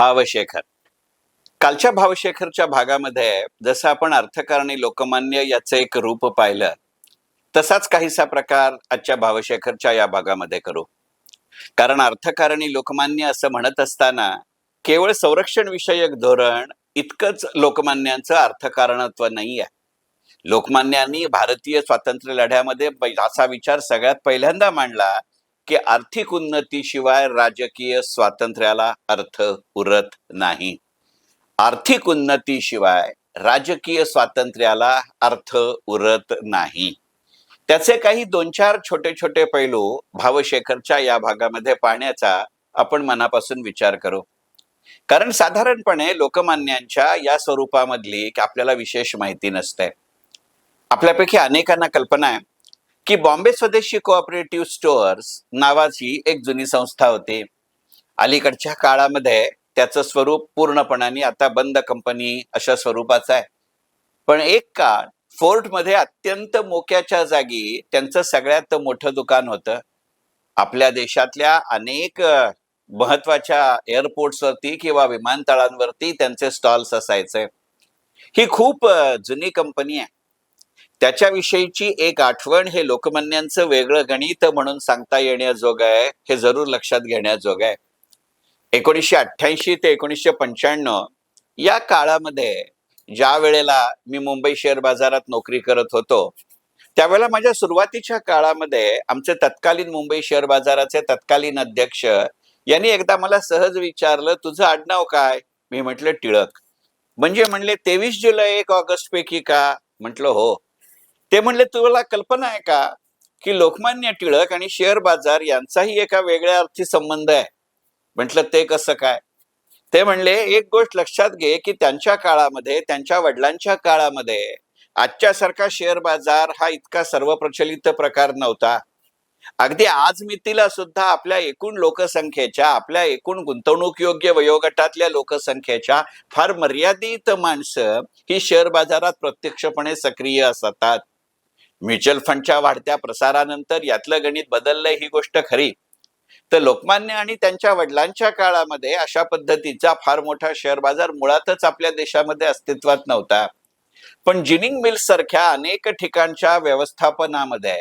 भावशेखर. कालच्या भावशेखरच्या भागामध्ये जसं आपण अर्थकारणी लोकमान्य याचं एक रूप पाहिलं तसाच काहीसा प्रकार आजच्या भावशेखरच्या या भागामध्ये करू. कारण अर्थकारणी लोकमान्य असं म्हणत असताना केवळ संरक्षण विषयक धोरण इतकंच लोकमान्यांचं अर्थकारणत्व नाही आहे लोकमान्यांनी भारतीय स्वातंत्र्य लढ्यामध्ये असा विचार सगळ्यात पहिल्यांदा मांडला की आर्थिक उन्नतीशिवाय राजकीय स्वातंत्र्याला अर्थ उरत नाही. आर्थिक उन्नतीशिवाय राजकीय स्वातंत्र्याला अर्थ उरत नाही. त्याचे काही दोन चार छोटे छोटे पैलू भावशेखरच्या या भागामध्ये पाहण्याचा आपण मनापासून विचार करू. कारण साधारणपणे लोकमान्यांच्या या स्वरूपामधली की आपल्याला विशेष माहिती नसते. आपल्यापैकी अनेकांना कल्पना आहे. की बॉम्बे स्वदेशी कोऑपरेटिव्ह स्टोअर्स नावाची एक जुनी संस्था होती. अलीकडच्या काळामध्ये त्याचं स्वरूप पूर्णपणाने आता बंद कंपनी अशा स्वरूपाचं आहे. पण एक काळ फोर्टमध्ये अत्यंत मोक्याच्या जागी त्यांचं सगळ्यात मोठं दुकान होतं. आपल्या देशातल्या अनेक महत्त्वाच्या एअरपोर्ट्सवरती किंवा विमानतळांवरती त्यांचे स्टॉल्स असायचे. ही खूप जुनी कंपनी आहे. त्याच्याविषयीची एक आठवण हे लोकमान्यांचं वेगळं गणित म्हणून सांगता येण्याजोगं आहे हे जरूर लक्षात घेण्याजोगं आहे. एकोणीसशे अठ्ठ्याऐंशी ते एकोणीसशे पंच्याण्णव या काळामध्ये ज्या वेळेला मी मुंबई शेअर बाजारात नोकरी करत होतो त्यावेळेला माझ्या सुरुवातीच्या काळामध्ये आमचे तत्कालीन मुंबई शेअर बाजाराचे तत्कालीन अध्यक्ष यांनी एकदा मला सहज विचारलं तुझं आडनाव काय? मी म्हटलं टिळक. म्हणजे म्हणले तेवीस जुलै एक ऑगस्ट पैकी का? म्हटलं हो. ते म्हणले तुला कल्पना आहे का की लोकमान्य टिळक आणि शेअर बाजार यांचाही एका वेगळ्या अर्थी संबंध आहे? म्हटलं ते कसं काय? ते म्हणले एक गोष्ट लक्षात घे की त्यांच्या काळामध्ये त्यांच्या वडिलांच्या काळामध्ये आजच्या सारखा शेअर बाजार हा इतका सर्वप्रचलित प्रकार नव्हता. अगदी आज मितीला सुद्धा आपल्या एकूण लोकसंख्येच्या आपल्या एकूण गुंतवणूक योग्य वयोगटातल्या लोकसंख्येच्या फार मर्यादित माणसं ही शेअर बाजारात प्रत्यक्षपणे सक्रिय असतात. म्युच्युअल फंडच्या वाढत्या प्रसारानंतर यातलं गणित बदललंय ही गोष्ट खरी. तर लोकमान्य आणि त्यांच्या वडिलांच्या काळामध्ये अशा पद्धतीचा फार मोठा शेअर बाजार मुळातच आपल्या देशामध्ये अस्तित्वात नव्हता. पण जिनिंग मिल्स सारख्या अनेक ठिकाणच्या व्यवस्थापनामध्ये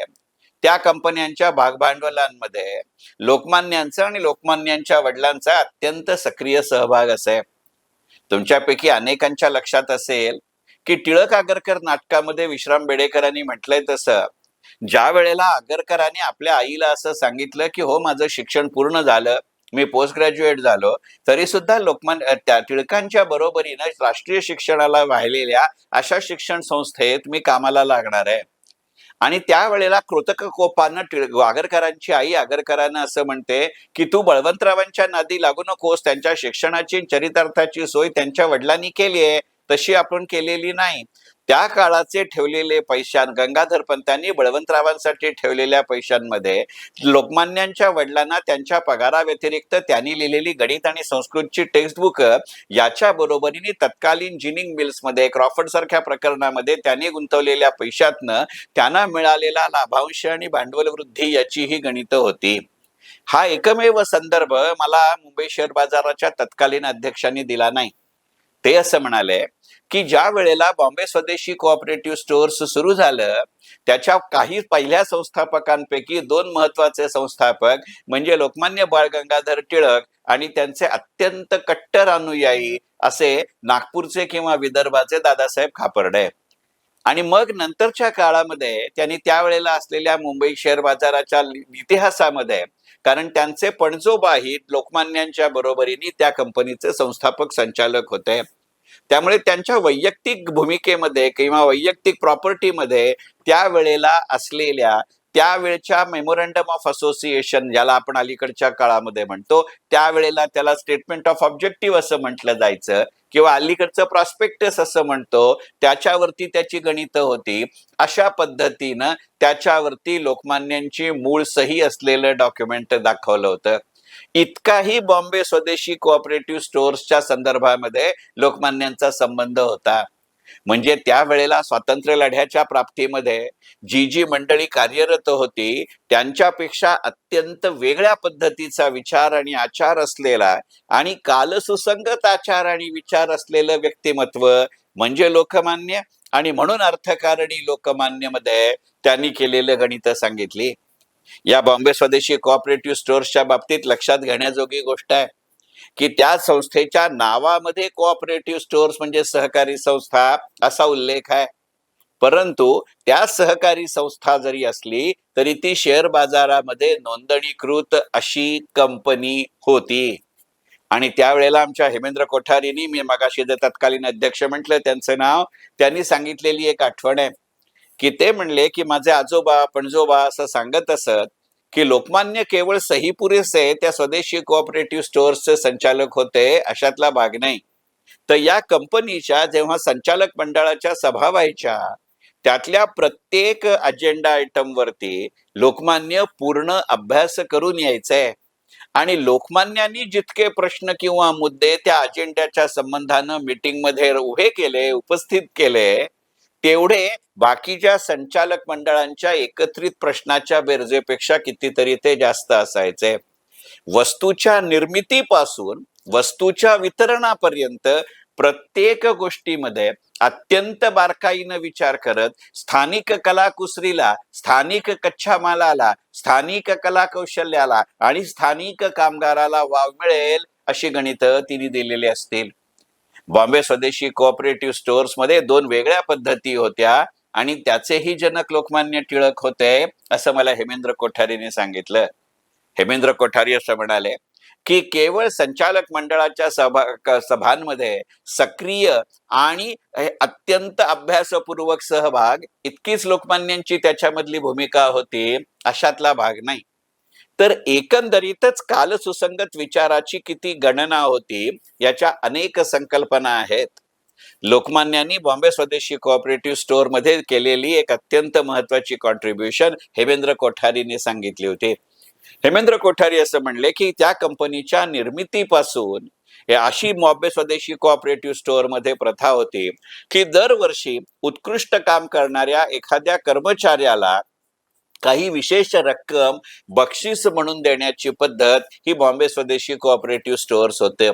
त्या कंपन्यांच्या भागभांडवलांमध्ये लोकमान्यांचा आणि लोकमान्यांच्या वडिलांचा अत्यंत सक्रिय सहभाग असे तुमच्यापैकी अनेकांच्या लक्षात असेल की टिळक आगरकर नाटकामध्ये विश्राम बेडेकरांनी म्हटलंय तसं. ज्या वेळेला आगरकरांनी आपल्या आईला असं सांगितलं की हो माझं शिक्षण पूर्ण झालं मी पोस्ट ग्रॅज्युएट झालो तरी सुद्धा लोकमान त्या टिळकांच्या बरोबरीनं राष्ट्रीय शिक्षणाला वाहिलेल्या अशा शिक्षण संस्थेत मी कामाला लागणार आहे. आणि त्यावेळेला कृतक कोपानं टिळ आगरकरांची आई आगरकरांना असं म्हणते की तू बळवंतरावांच्या नादी लागू नकोस त्यांच्या शिक्षणाची चरितार्थाची सोय त्यांच्या वडिलांनी केली आहे. तशी आपण केलेली नाही. त्या काळाचे ठेवलेले पैशां गंगाधर पंतांनी बळवंतरावांसाठी ठेवलेल्या पैशांमध्ये लोकमान्यांच्या वडिलांना त्यांच्या पगाराव्यतिरिक्त त्यांनी लिहिलेली गणित आणि संस्कृतची टेक्स्टबुक याच्या बरोबरीने तत्कालीन जिनिंग मिल्समध्ये क्रॉफर्ड सारख्या प्रकरणामध्ये त्यांनी गुंतवलेल्या पैशातनं त्यांना मिळालेला लाभांश आणि भांडवल वृद्धी याची ही गणितं होती. हा एकमेव संदर्भ मला मुंबई शेअर बाजाराच्या तत्कालीन अध्यक्षांनी दिला नाही. ते असं म्हणाले की ज्या वेळेला बॉम्बे स्वदेशी कोऑपरेटिव्ह स्टोअर्स सुरू झालं त्याच्या काही पहिल्या संस्थापकांपैकी दोन महत्त्वाचे संस्थापक म्हणजे लोकमान्य बाळ गंगाधर टिळक आणि त्यांचे अत्यंत कट्टर अनुयायी असे नागपूरचे किंवा विदर्भाचे दादासाहेब खापर्डे. आणि मग नंतरच्या काळामध्ये त्यांनी त्यावेळेला असलेल्या मुंबई शेअर बाजाराच्या इतिहासामध्ये कारण त्यांचे पणजोबाही लोकमान्यांच्या बरोबरीने त्या कंपनीचे संस्थापक संचालक होते. त्यामुळे त्यांच्या वैयक्तिक भूमिकेमध्ये किंवा वैयक्तिक प्रॉपर्टीमध्ये त्यावेळेला असलेल्या त्यावेळच्या मेमोरंडम ऑफ असोसिएशन ज्याला आपण अलीकडच्या काळामध्ये म्हणतो त्यावेळेला त्याला स्टेटमेंट ऑफ ऑब्जेक्टिव्ह असं म्हटलं जायचं. किंवा अलीकडचं प्रॉस्पेक्टस असं म्हणतो त्याच्यावरती त्याची गणितं होती. अशा पद्धतीनं त्याच्यावरती लोकमान्यांची मूळ सही असलेलं डॉक्युमेंट दाखवलं होतं. इतकाही बॉम्बे स्वदेशी कोऑपरेटिव्ह स्टोअर्सच्या संदर्भामध्ये लोकमान्यांचा संबंध होता. म्हणजे त्यावेळेला स्वातंत्र्य लढ्याच्या प्राप्तीमध्ये जी जी मंडळी कार्यरत होती त्यांच्यापेक्षा अत्यंत वेगळ्या पद्धतीचा विचार आणि आचार असलेला आणि कालसुसंगत आचार आणि विचार असलेलं व्यक्तिमत्व म्हणजे लोकमान्य आणि म्हणून अर्थकारणी लोकमान्यमध्ये त्यांनी केलेलं गणित सांगितली. या बॉम्बे स्वदेशी कोऑपरेटिव्ह स्टोअर्सच्या बाबतीत लक्षात घेण्याजोगी गोष्ट आहे. की त्या संस्थेच्या नावामध्ये कोऑपरेटिव्ह स्टोअर्स म्हणजे सहकारी संस्था असा उल्लेख आहे. परंतु त्या सहकारी संस्था जरी असली तरी ती शेअर बाजारामध्ये नोंदणीकृत अशी कंपनी होती. आणि त्यावेळेला आमच्या हेमेंद्र कोठारीनी मी मगाशी जे तत्कालीन अध्यक्ष म्हटलं त्यांचं नाव त्यांनी सांगितलेली एक आठवण आहे. की ते म्हणले की माझे आजोबा पणजोबा असं सांगत असत की लोकमान्य केवळ सही पुरेसे त्या स्वदेशी कोऑपरेटिव्ह स्टोअर्सचे संचालक होते अशातला भाग नाही. तर या कंपनीच्या जेव्हा संचालक मंडळाच्या सभा व्हायच्या त्यातल्या प्रत्येक अजेंडा आयटम वरती लोकमान्य पूर्ण अभ्यास करून यायचंय. आणि लोकमान्यांनी जितके प्रश्न किंवा मुद्दे त्या अजेंड्याच्या संबंधानं मीटिंगमध्ये उभे केले उपस्थित केले तेवढे बाकीच्या संचालक मंडळांच्या एकत्रित प्रश्नाच्या बेरजेपेक्षा कितीतरी ते जास्त असायचे. वस्तूच्या निर्मितीपासून वस्तूच्या वितरणापर्यंत प्रत्येक गोष्टीमध्ये अत्यंत बारकाईनं विचार करत स्थानिक कलाकुसरीला स्थानिक कच्च्या मालाला स्थानिक कला कौशल्याला आणि स्थानिक कामगाराला वाव मिळेल अशी गणित तिने दिलेली असतील. बॉम्बे स्वदेशी कोऑपरेटिव्ह स्टोअर्समध्ये दोन वेगळ्या पद्धती होत्या. आणि त्याचेही जनक लोकमान्य टिळक होते असं मला हेमेंद्र कोठारीने सांगितलं. हेमेंद्र कोठारी असं म्हणाले की केवळ संचालक मंडळाच्या सभा सभांमध्ये सक्रिय आणि अत्यंत अभ्यासपूर्वक सहभाग इतकीच लोकमान्यांची त्याच्यामधली भूमिका होती अशातला भाग नाही. तर एकंदरीतच कालसुसंगत विचाराची किती गणना होती याच्या अनेक संकल्पना आहेत. लोकमान्यांनी बॉम्बे स्वदेशी कोऑपरेटिव्ह स्टोअरमध्ये केलेली एक अत्यंत महत्वाची कॉन्ट्रीब्युशन हेमेंद्र कोठारीने सांगितली होती. हेमेंद्र कोठारी असं म्हणले की त्या कंपनीच्या निर्मितीपासून अशी बॉम्बे स्वदेशी कोऑपरेटिव्ह स्टोअरमध्ये प्रथा होती की दरवर्षी उत्कृष्ट काम करणाऱ्या एखाद्या कर्मचाऱ्याला काही विशेष रक्कम बक्षीस म्हणून देण्याची पद्धत ही बॉम्बे स्वदेशी कोऑपरेटिव्ह स्टोअर्स होते.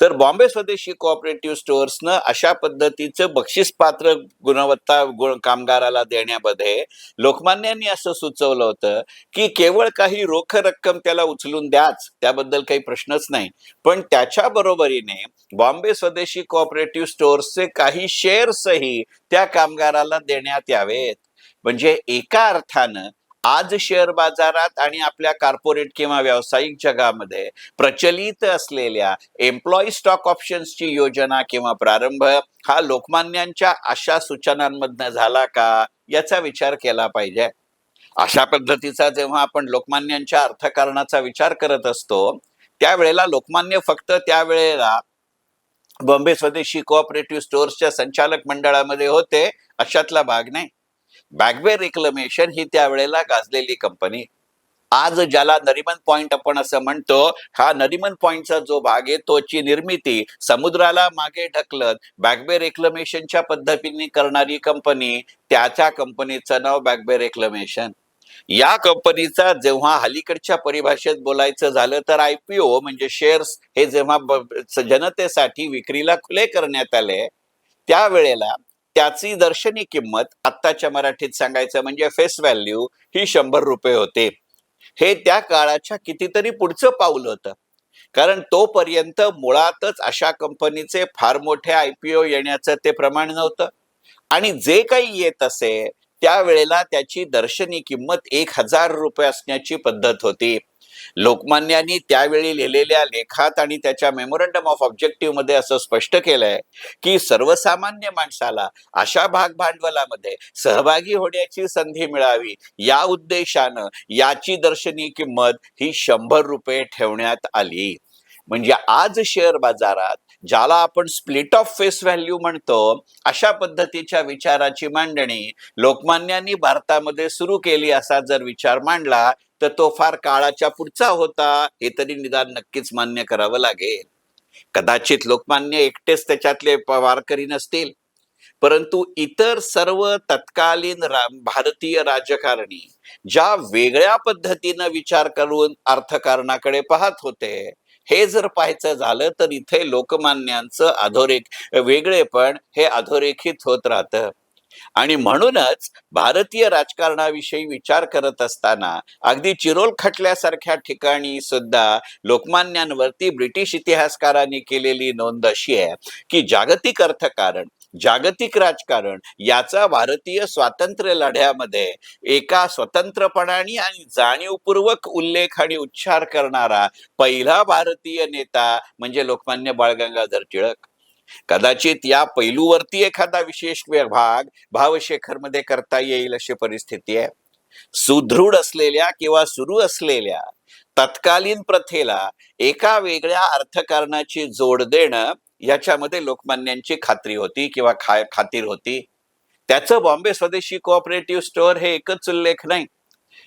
तर बॉम्बे स्वदेशी कोऑपरेटिव्ह स्टोअर्सनं अशा पद्धतीचं बक्षीस पात्र गुणवत्ता गुण कामगाराला देण्यामध्ये लोकमान्यांनी असं सुचवलं होतं की केवळ काही रोख रक्कम त्याला उचलून द्याच त्याबद्दल काही प्रश्नच नाही. पण त्याच्या बरोबरीने बॉम्बे स्वदेशी कोऑपरेटिव्ह स्टोअर्सचे काही शेअर्सही त्या कामगाराला देण्यात यावेत. म्हणजे एका अर्थानं आज शेअर बाजारात आणि आपल्या कॉर्पोरेट किंवा व्यावसायिक जगामध्ये प्रचलित असलेल्या एम्प्लॉई स्टॉक ऑप्शन्सची योजना किंवा प्रारंभ हा लोकमान्यांच्या अशा सूचनांमधनं झाला का? याचा विचार केला पाहिजे. अशा पद्धतीचा जेव्हा आपण लोकमान्यांच्या अर्थकारणाचा विचार करत असतो त्यावेळेला लोकमान्य फक्त त्यावेळेला बॉम्बे स्वदेशी कोऑपरेटिव्ह स्टोअर्सच्या संचालक मंडळामध्ये होते अशातला भाग नाही. बॅगवे रिक्लमेशन ही त्यावेळेला गाजलेली कंपनी आज ज्याला नरिमन पॉइंट आपण असं म्हणतो हा नरिमन पॉइंटचा जो भाग आहे तोची निर्मिती समुद्राला मागे ढकलत बॅगबे रेक्लमेशनच्या पद्धतीने करणारी कंपनी त्याच्या कंपनीचं नाव बॅगबे रेक्लमेशन या कंपनीचा जेव्हा अलीकडच्या परिभाषेत बोलायचं झालं तर आयपीओ म्हणजे शेअर्स हे जेव्हा जनतेसाठी विक्रीला खुले करण्यात आले त्यावेळेला त्याची दर्शनी किंमत आत्ताच्या मराठीत सांगायचं म्हणजे फेस व्हॅल्यू ही शंभर रुपये होते. हे त्या काळाच्या कितीतरी पुढचं पाऊल होतं. कारण तोपर्यंत मुळातच अशा कंपनीचे फार मोठे आयपीओ येण्याचं ते प्रमाण नव्हतं. आणि जे काही येत असे त्यावेळेला त्याची दर्शनी किंमत एक हजार रुपये असण्याची पद्धत होती. लोकमान्यांनी त्यावेळी लिहिलेल्या लेखात आणि त्याच्या मेमोरंडम ऑफ ऑब्जेक्टिव्हमध्ये असं स्पष्ट केलंय की सर्वसामान्य माणसाला अशा भाग भांडवलामध्ये सहभागी होण्याची संधी मिळावी या उद्देशानं याची दर्शनी किंमत ही शंभर रुपये ठेवण्यात आली. म्हणजे आज शेअर बाजारात ज्याला आपण स्प्लिट ऑफ फेस व्हॅल्यू म्हणतो अशा पद्धतीच्या विचाराची मांडणी लोकमान्यांनी भारतामध्ये सुरू केली असा जर विचार मांडला तर तो फार काळाच्या पुढचा होता हे तरी निदान नक्कीच मान्य करावं लागेल. कदाचित लोकमान्य एकटेच त्याच्यातले प- वारकरी नसतील. परंतु इतर सर्व तत्कालीन रा- भारतीय राजकारणी ज्या वेगळ्या पद्धतीनं विचार करून अर्थकारणाकडे पाहत होते हे जर पाहायचं झालं तर इथे लोकमान्यांचं अधोरेख वेगळेपण हे अधोरेखित होत राहतं. आणि म्हणूनच भारतीय राजकारणाविषयी विचार करत असताना अगदी चिरोल खटल्यासारख्या ठिकाणी सुद्धा लोकमान्यांवरती ब्रिटिश इतिहासकारांनी केलेली नोंद अशी आहे की जागतिक अर्थकारण जागतिक राजकारण याचा भारतीय स्वातंत्र्य लढ्यामध्ये एका स्वतंत्रपणाने आणि जाणीवपूर्वक उल्लेख आणि उच्चार करणारा पहिला भारतीय नेता म्हणजे लोकमान्य बाळ गंगाधर टिळक. कदाचित या पैलूवरती एखादा विशेष भाग भावशेखरमध्ये करता येईल अशी परिस्थिती आहे. सुदृढ असलेल्या किंवा सुरू असलेल्या तत्कालीन प्रथेला एका वेगळ्या अर्थकारणाची जोड देणं याच्यामध्ये लोकमान्यांची खात्री होती किंवा खा खातीर होती. त्याचं बॉम्बे स्वदेशी कोऑपरेटिव्ह स्टोअर हे एकच उल्लेख नाही.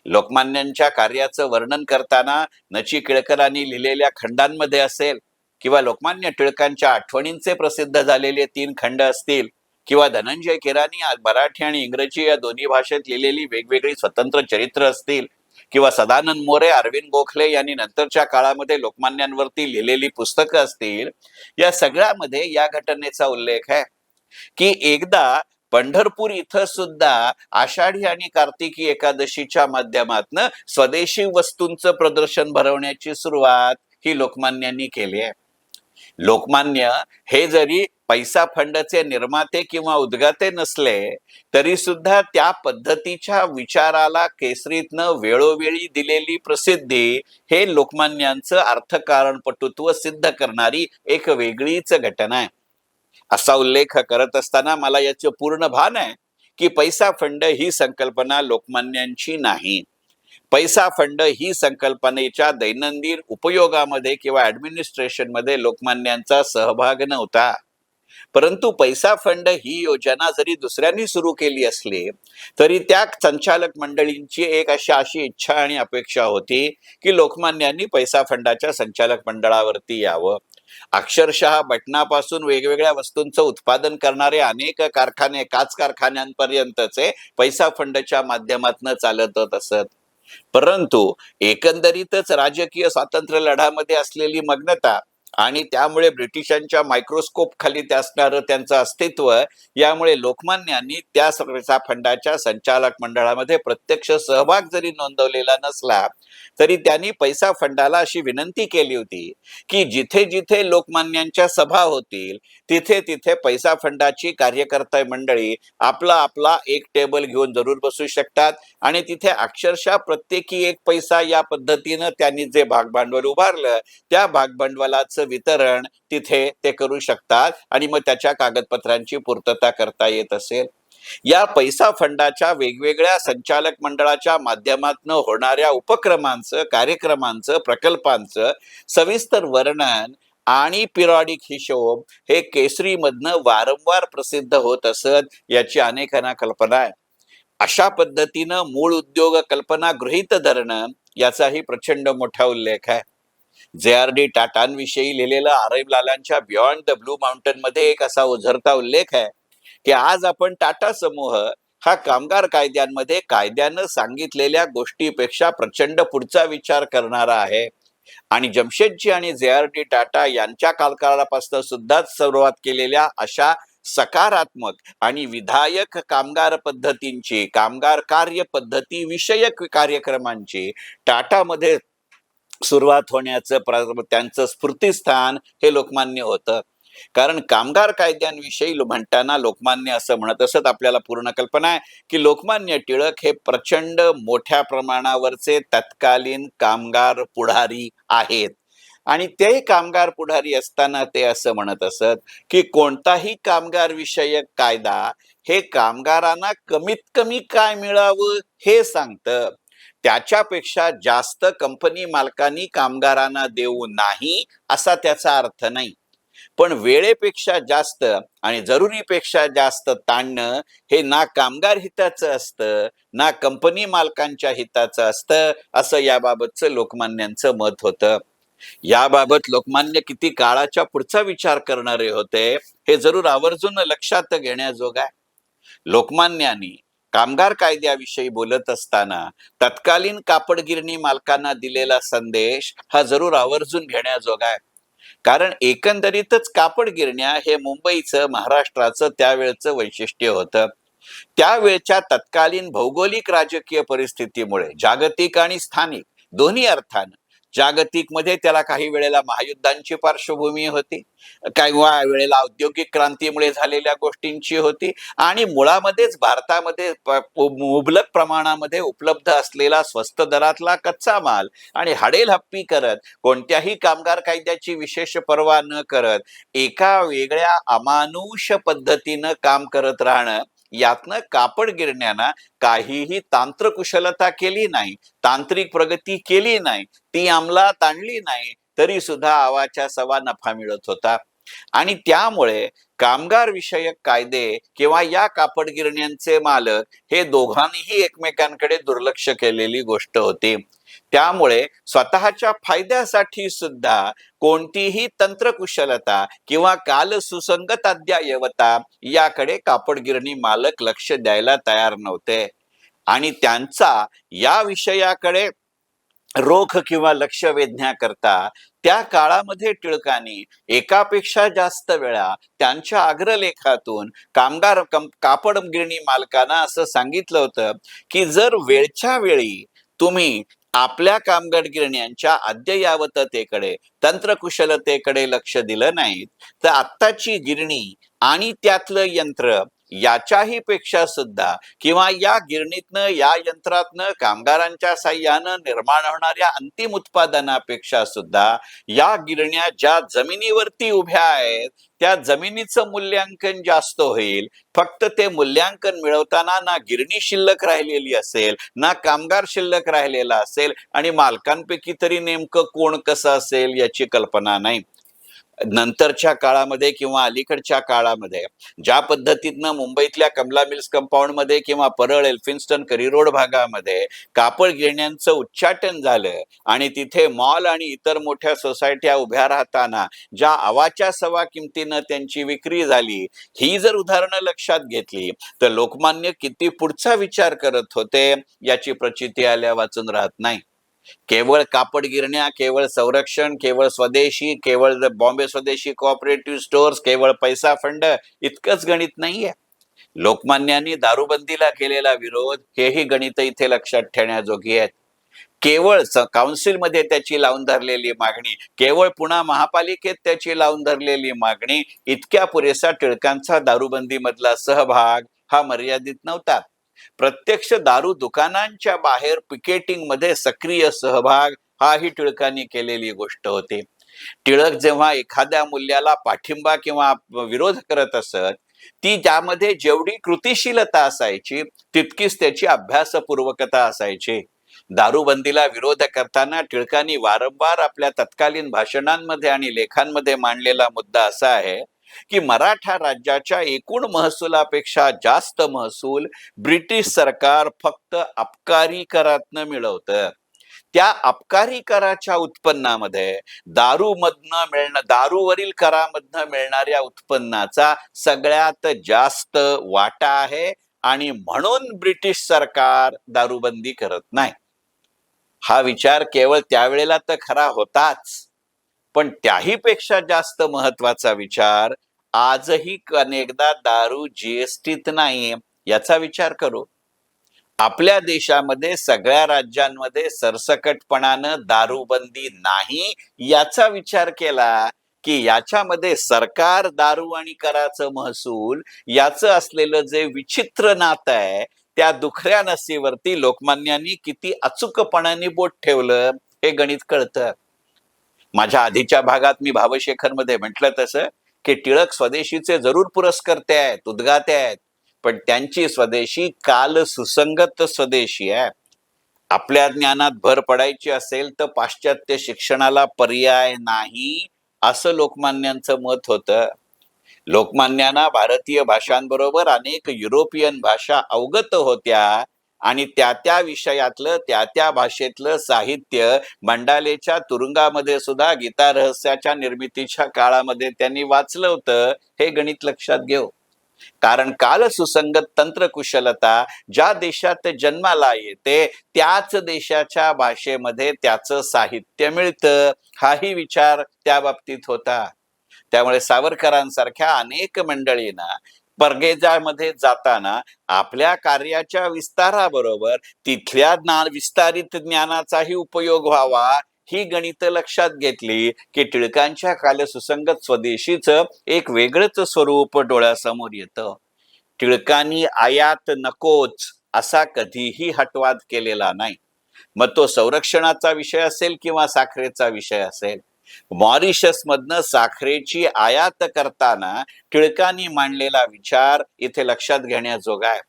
लोकमान्यांच्या कार्याचं वर्णन करताना नची किळकरांनी लिहिलेल्या खंडांमध्ये असेल किंवा लोकमान्य टिळकांच्या आठवणींचे प्रसिद्ध झालेले तीन खंड असतील किंवा धनंजय केरानी मराठी आणि इंग्रजी या दोन्ही भाषेत लिहिलेली वेगवेगळी स्वतंत्र चरित्र असतील किंवा सदानंद मोरे अरविंद गोखले यांनी नंतरच्या काळामध्ये लोकमान्यांवरती लिहिलेली पुस्तकं असतील या सगळ्यामध्ये या घटनेचा उल्लेख आहे. की एकदा पंढरपूर इथं सुद्धा आषाढी आणि कार्तिकी एकादशीच्या माध्यमातन स्वदेशी वस्तूंचं प्रदर्शन भरवण्याची सुरुवात ही लोकमान्यांनी केली आहे. लोकमान्य हे जरी पैसा फंडचे निर्माते किंवा उद्गाते नसले तरी सुद्धा त्या पद्धतीच्या विचाराला केसरीतनं वेळोवेळी दिलेली प्रसिद्धी हे लोकमान्यांचं अर्थकारणपटुत्व सिद्ध करणारी एक वेगळीच घटना आहे. असा उल्लेख करत असताना मला याचं पूर्ण भान आहे की पैसा फंड ही संकल्पना लोकमान्यांची नाही. पैसा फंड ही संकल्पनेच्या दैनंदिन उपयोगामध्ये किंवा ऍडमिनिस्ट्रेशनमध्ये लोकमान्यांचा सहभाग नव्हता. परंतु पैसा फंड ही योजना जरी दुसऱ्यांनी सुरू केली असली तरी त्या संचालक मंडळींची एक अशी अशी इच्छा आणि अपेक्षा होती की लोकमान्यांनी पैसा फंडाच्या संचालक मंडळावरती यावं. अक्षरशः बटनापासून वेगवेगळ्या वस्तूंचं उत्पादन करणारे अनेक कारखाने काच कारखान्यांपर्यंतचे पैसा फंडच्या माध्यमातून चालत होत असत. परंतु एकंदरीतच राजकीय स्वातंत्र्य लढ्यामध्ये असलेली मग्नता आणि त्यामुळे ब्रिटिशांच्या मायक्रोस्कोप खाली ते असणारं त्यांचं अस्तित्व यामुळे लोकमान्यांनी त्या पैसा फंडाच्या संचालक मंडळामध्ये प्रत्यक्ष सहभाग जरी नोंदवलेला नसला तरी त्यांनी पैसा फंडाला अशी विनंती केली होती की जिथे जिथे लोकमान्यांच्या सभा होतील तिथे तिथे पैसा फंडाची कार्यकर्ता मंडळी आपला आपला एक टेबल घेऊन जरूर बसू शकतात. आणि तिथे अक्षरशः प्रत्येकी एक पैसा या पद्धतीनं त्यांनी जे भागभांडवल उभारलं त्या भागभांडवलाचं वितरण तिथे ते करू शकतात आणि मग त्याच्या कागदपत्रांची पूर्तता करता येत असेल. या पैसा फंडाच्या वेगवेगळ्या संचालक मंडळाच्या माध्यमातून होणाऱ्या उपक्रमांचं कार्यक्रमांचं प्रकल्पांचं सविस्तर वर्णन आणि पिरॉडिक हिशोब हे केसरीमधनं वारंवार प्रसिद्ध होत असत याची अनेकांना कल्पना आहे. अशा पद्धतीनं मूळ उद्योग कल्पना गृहीत धरणं याचाही प्रचंड मोठा उल्लेख आहे. जे आर डी टाटांविषयी लिहिलेला आरेब लालांच्या बियॉन्ड द ब्लू माउंटनमध्ये एक असा उझरता उल्लेख आहे की आज आपण टाटा समूह हा कामगार कायद्यांमध्ये कायद्यानं सांगितलेल्या गोष्टीपेक्षा प्रचंड पुढचा विचार करणारा आहे. आणि जमशेदजी आणि जे आर डी टाटा यांच्या कालकाळापासून सुद्धा सुरुवात केलेल्या अशा सकारात्मक आणि विधायक कामगार पद्धतींची कामगार कार्य पद्धती विषयक कार्यक्रमांची टाटामध्ये सुरुवात होण्याचं प्र- त्यांचं स्फूर्तिस्थान हे लोकमान्य होतं. कारण कामगार कायद्यांविषयी म्हणताना लोकमान्य असं म्हणत असत आपल्याला पूर्ण कल्पना आहे की लोकमान्य टिळक हे प्रचंड मोठ्या प्रमाणावरचे तत्कालीन कामगार पुढारी आहेत. आणि ते कामगार पुढारी असताना ते असं म्हणत असत की कोणताही कामगार विषयक कायदा हे कामगारांना कमीत कमी काय मिळावं हे सांगतं. त्याच्यापेक्षा जास्त कंपनी मालकांनी कामगारांना देऊ नाही असा त्याचा अर्थ नाही. पण वेळेपेक्षा जास्त आणि जरुरीपेक्षा जास्त ताणणं हे ना कामगार हिताचं असतं ना कंपनी मालकांच्या हिताचं असतं असं याबाबतचं लोकमान्यांचं मत होतं. याबाबत लोकमान्य किती काळाच्या पुढचा विचार करणारे होते हे जरूर आवर्जून लक्षात घेण्याजोग आहे. लोकमान्यांनी कामगार कायद्याविषयी बोलत असताना तत्कालीन कापडगिरणी मालकांना दिलेला संदेश हा जरूर आवर्जून घेण्याजोगा आहे. कारण एकंदरीतच कापड गिरण्या हे मुंबईचं महाराष्ट्राचं त्यावेळचं वैशिष्ट्य होतं. त्यावेळच्या तत्कालीन भौगोलिक राजकीय परिस्थितीमुळे जागतिक आणि स्थानिक दोन्ही अर्थानं जागतिकमध्ये त्याला काही वेळेला महायुद्धांची पार्श्वभूमी होती. काही वेळेला औद्योगिक क्रांतीमुळे झालेल्या गोष्टींची होती. आणि मुळामध्येच भारतामध्ये मुबलक प्रमाणामध्ये उपलब्ध असलेला स्वस्त दरातला कच्चा माल आणि हाडेल हप्पी करत कोणत्याही कामगार कायद्याची विशेष पर्वा न करत एका वेगळ्या अमानुष पद्धतीनं काम करत राहणं यातनं कापड गिरण्यानं काहीही तांत्रकुशलता केली नाही तांत्रिक प्रगती केली नाही ती अंमलात आणली नाही तरी सुद्धा आवाच्या सवा नफा मिळत होता. आणि त्यामुळे कामगार विषयक कायदे किंवा या कापड गिरण्यांचे मालक हे दोघांनीही एकमेकांकडे दुर्लक्ष केलेली गोष्ट होती. त्यामुळे स्वतःच्या फायद्यासाठी सुद्धा कोणतीही तंत्रकुशलता किंवा काल सुसंगत अध्यायवता याकडे कापडगिरणी मालक लक्ष द्यायला तयार नव्हते. आणि त्यांचा या विषयाकडे रोख किंवा लक्ष वेधण्याकरता त्या काळामध्ये टिळकांनी एकापेक्षा जास्त वेळा त्यांच्या अग्रलेखातून कामगार कम- कापड गिरणी मालकांना असं सांगितलं होतं की जर वेळच्या वेळी तुम्ही आपल्या कामगार गिरण्यांच्या अद्ययावततेकडे तंत्रकुशलतेकडे लक्ष दिलं नाहीत. तर आत्ताची गिरणी आणि त्यातलं यंत्र याच्याही पेक्षा सुद्धा किंवा या गिरणीतनं या यंत्रातनं कामगारांच्या साह्यानं निर्माण होणाऱ्या अंतिम उत्पादनापेक्षा सुद्धा या गिरण्या ज्या जमिनीवरती उभ्या आहेत त्या जमिनीचं मूल्यांकन जास्त होईल. फक्त ते मूल्यांकन मिळवताना ना गिरणी शिल्लक राहिलेली असेल ना कामगार शिल्लक राहिलेला असेल आणि मालकांपैकी तरी नेमकं कोण कसं असेल याची कल्पना नाही. नंतरच्या काळामध्ये किंवा अलीकडच्या काळामध्ये ज्या पद्धतीनं मुंबईतल्या कमला मिल्स कंपाऊंडमध्ये किंवा परळ एल्फिन्स्टन करी रोड भागामध्ये कापड गिरण्यांचं उच्चाटन झालं आणि तिथे मॉल आणि इतर मोठ्या सोसायट्या उभ्या राहताना ज्या आवाच्या सवा किमतीनं त्यांची विक्री झाली ही जर उदाहरणं लक्षात घेतली तर लोकमान्य किती पुढचा विचार करत होते याची प्रचिती आल्या वाचून राहत नाही. केवळ कापड गिरण्या केवळ संरक्षण केवळ स्वदेशी केवळ बॉम्बे स्वदेशी कोऑपरेटिव्ह स्टोअर्स केवळ पैसा फंड इतकंच गणित नाहीये. लोकमान्यांनी दारूबंदीला केलेला विरोध हेही गणित इथे लक्षात ठेवण्याजोगी आहेत. केवळ काउन्सिलमध्ये त्याची लावून धरलेली मागणी केवळ पुन्हा महापालिकेत त्याची लावून धरलेली मागणी इतक्या पुरेसा टिळकांचा दारूबंदी मधला सहभाग हा मर्यादित नव्हता. प्रत्यक्ष दारू दुकानांच्या बाहेर पिकेटिंगमध्ये सक्रिय सहभाग हाही टिळकांनी केलेली गोष्ट होती. टिळक जेव्हा एखाद्या मूल्याला पाठिंबा किंवा विरोध करत असत ती ज्यामध्ये जेवढी कृतिशीलता असायची तितकीच त्याची अभ्यासपूर्वकता असायची. दारूबंदीला विरोध करताना टिळकांनी वारंवार आपल्या तत्कालीन भाषणांमध्ये आणि लेखांमध्ये मांडलेला मुद्दा असा आहे की मराठा राज्याच्या एकूण महसुलापेक्षा जास्त महसूल ब्रिटिश सरकार फक्त अबकारी करातनं मिळवतं. त्या अबकारी कराच्या उत्पन्नामध्ये दारूमधनं मिळणं दारूवरील करामधनं मिळणाऱ्या उत्पन्नाचा सगळ्यात जास्त वाटा आहे आणि म्हणून ब्रिटिश सरकार दारूबंदी करत नाही. हा विचार केवळ त्यावेळेला तर खरा होताच. पण त्याही पेक्षा जास्त महत्त्वाचा विचार आजही अनेकदा दारू जीएसटीत नाही याचा विचार करू. आपल्या देशामध्ये सगळ्या राज्यांमध्ये सरसकटपणानं दारूबंदी नाही याचा विचार केला की याच्यामध्ये सरकार दारू आणि कराचं महसूल याचं असलेलं जे विचित्र नातं आहे त्या दुखऱ्या नसीवरती लोकमान्यांनी किती अचूकपणाने बोट ठेवलं हे गणित कळतं. माझ्या आधीच्या भागात मी भावशेखरमध्ये म्हटलं तसं की टिळक स्वदेशीचे जरूर पुरस्कर्ते आहेत उद्गाते आहेत पण त्यांची स्वदेशी काल सुसंगत स्वदेशी आहे. आपल्या ज्ञानात भर पडायची असेल तर पाश्चात्य शिक्षणाला पर्याय नाही असं लोकमान्यांचं मत होतं. लोकमान्यांना भारतीय भाषांबरोबर अनेक युरोपियन भाषा अवगत होत्या आणि त्या त्या विषयातलं त्या त्या भाषेतलं साहित्य मंडालेच्या तुरुंगामध्ये सुद्धा गीता रहस्याच्या निर्मितीच्या काळामध्ये त्यांनी वाचलं होतं हे गणित लक्षात घेऊ. कारण काल सुसंगत तंत्र कुशलता ज्या देशात जन्माला येते त्याच देशाच्या भाषेमध्ये त्याचं साहित्य मिळतं हाही विचार त्या बाबतीत होता. त्यामुळे सावरकरांसारख्या अनेक मंडळींना परगेजामध्ये जाताना आपल्या कार्याच्या विस्ताराबरोबर तिथल्या ज्ञान विस्तारित ज्ञानाचाही उपयोग व्हावा ही गणित लक्षात घेतली की टिळकांच्या कालसुसंगत स्वदेशीचं एक वेगळंच स्वरूप डोळ्यासमोर येतं. टिळकांनी आयात नकोच असा कधीही हटवाद केलेला नाही. मग तो संरक्षणाचा विषय असेल किंवा साखरेचा विषय असेल? मॉरिशस मधनं साखरेची आयात करताना टिळकांनी मांडलेला विचार इथे लक्षात घेण्याजोगा आहे.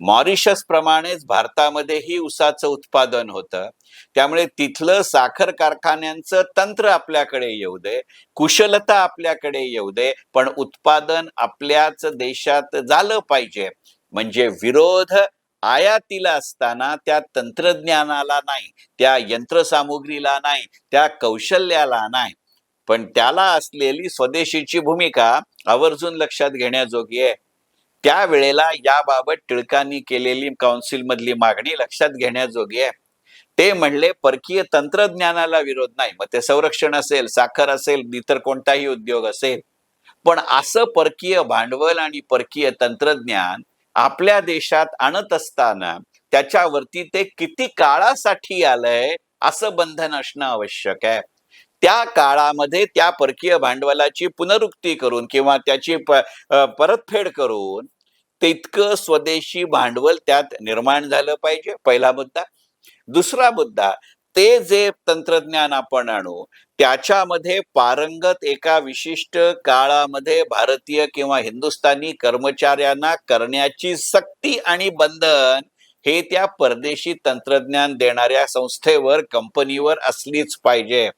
मॉरिशस प्रमाणेच भारतामध्येही उसाचं उत्पादन होतं. त्यामुळे तिथलं साखर कारखान्यांचं तंत्र आपल्याकडे येऊ दे कुशलता आपल्याकडे येऊ दे पण उत्पादन आपल्याच देशात झालं पाहिजे. म्हणजे विरोध आयातीला असताना त्या तंत्रज्ञानाला नाही त्या यंत्रसामुग्रीला नाही त्या कौशल्याला नाही. पण त्याला असलेली स्वदेशीची भूमिका आवर्जून लक्षात घेण्याजोगी आहे. त्यावेळेला याबाबत टिळकांनी केलेली काउन्सिल मधली मागणी लक्षात घेण्याजोगी आहे. ते म्हणले परकीय तंत्रज्ञानाला विरोध नाही मग ते संरक्षण असेल साखर असेल इतर कोणताही उद्योग असेल. पण असं परकीय भांडवल आणि परकीय तंत्रज्ञान आपल्या देशात आणत असताना त्याच्यावरती ते किती काळासाठी आलंय असं बंधन असणं आवश्यक आहे. त्या काळामध्ये त्या परकीय भांडवलाची पुनरुक्ती करून किंवा त्याची परतफेड करून तितकं स्वदेशी भांडवल त्यात निर्माण झालं पाहिजे पहिला मुद्दा. दुसरा मुद्दा ते जे तंत्रज्ञान आपण आणू त्याच्यामध्ये पारंगत एका विशिष्ट काळामध्ये भारतीय किंवा हिंदुस्थानी कर्मचाऱ्यांना करण्याची सक्ती आणि बंधन हे त्या परदेशी तंत्रज्ञान देणाऱ्या संस्थेवर कंपनीवर असलीच पाहिजे.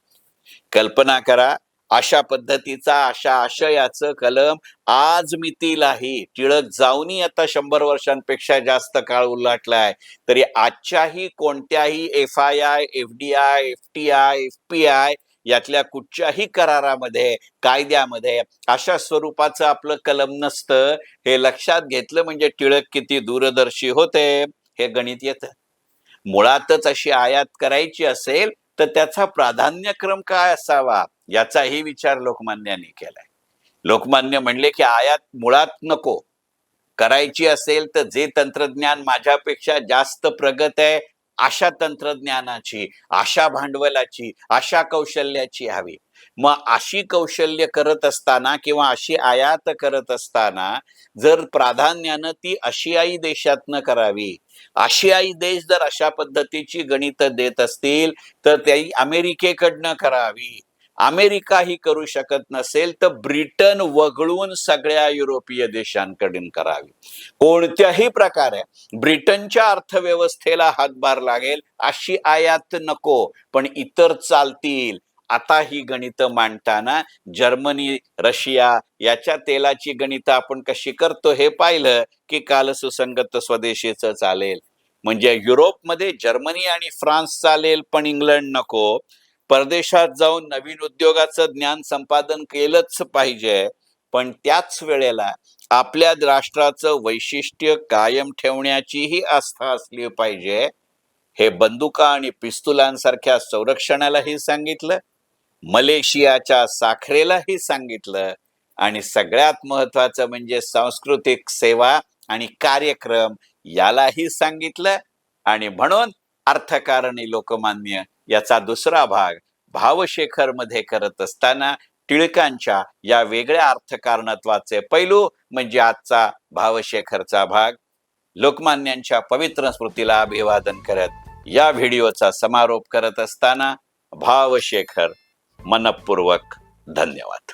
कल्पना करा अशा पद्धतीचा अशा आशयाचं कलम आज मितीलाही टिळक जाऊनही आता शंभर वर्षांपेक्षा जास्त काळ उलटलाय. तरी आजच्याही कोणत्याही F I I F D I F T I F P I यातल्या कुठच्याही करारामध्ये कायद्यामध्ये अशा स्वरूपाचं आपलं कलम नसतं. हे लक्षात घेतलं म्हणजे टिळक किती दूरदर्शी होते हे गणित येतं. मुळातच अशी आयात करायची असेल तर त्याचा प्राधान्यक्रम काय असावा? याचाही विचार लोकमान्यांनी केलाय. लोकमान्य म्हणले की आयात मुळात नको. करायची असेल तर जे तंत्रज्ञान माझ्यापेक्षा जास्त प्रगत आहे अशा तंत्रज्ञानाची अशा भांडवलाची अशा कौशल्याची हवी. मग अशी कौशल्य करत असताना किंवा अशी आयात करत असताना जर प्राधान्यानं ती आशियाई देशातनं करावी आशियाई देश जर अशा पद्धतीची गणित देत असतील तर त्याही अमेरिकेकडनं करावी. अमेरिका ही करू शकत नसेल तर ब्रिटन वगळून सगळ्या युरोपीय देशांकडून करावी. कोणत्याही प्रकारे ब्रिटनच्या अर्थव्यवस्थेला हातभार लागेल अशी आयात नको पण इतर चालतील. आता ही गणितं मांडताना जर्मनी रशिया याच्या तेलाची गणितं आपण कशी करतो हे पाहिलं की काल सुसंगत स्वदेशीचं चालेल. म्हणजे युरोपमध्ये जर्मनी आणि फ्रान्स चालेल पण इंग्लंड नको. परदेशात जाऊन नवीन उद्योगाचं ज्ञान संपादन केलंच पाहिजे. पण त्याच वेळेला आपल्या राष्ट्राचं वैशिष्ट्य कायम ठेवण्याचीही आस्था असली पाहिजे. हे बंदुका आणि पिस्तुलांसारख्या संरक्षणालाही सांगितलं मलेशियाच्या साखरेलाही सांगितलं आणि सगळ्यात महत्वाचं म्हणजे सांस्कृतिक सेवा आणि कार्यक्रम यालाही सांगितलं आणि म्हणून अर्थकारणी लोकमान्य याचा दुसरा भाग भावशेखरमध्ये करत असताना टिळकांच्या या वेगळ्या अर्थकारणत्वाचे पैलू म्हणजे आजचा भावशेखरचा भाग. लोकमान्यांच्या पवित्र स्मृतीला अभिवादन करत या व्हिडिओचा समारोप करत असताना भावशेखर मनपूर्वक धन्यवाद.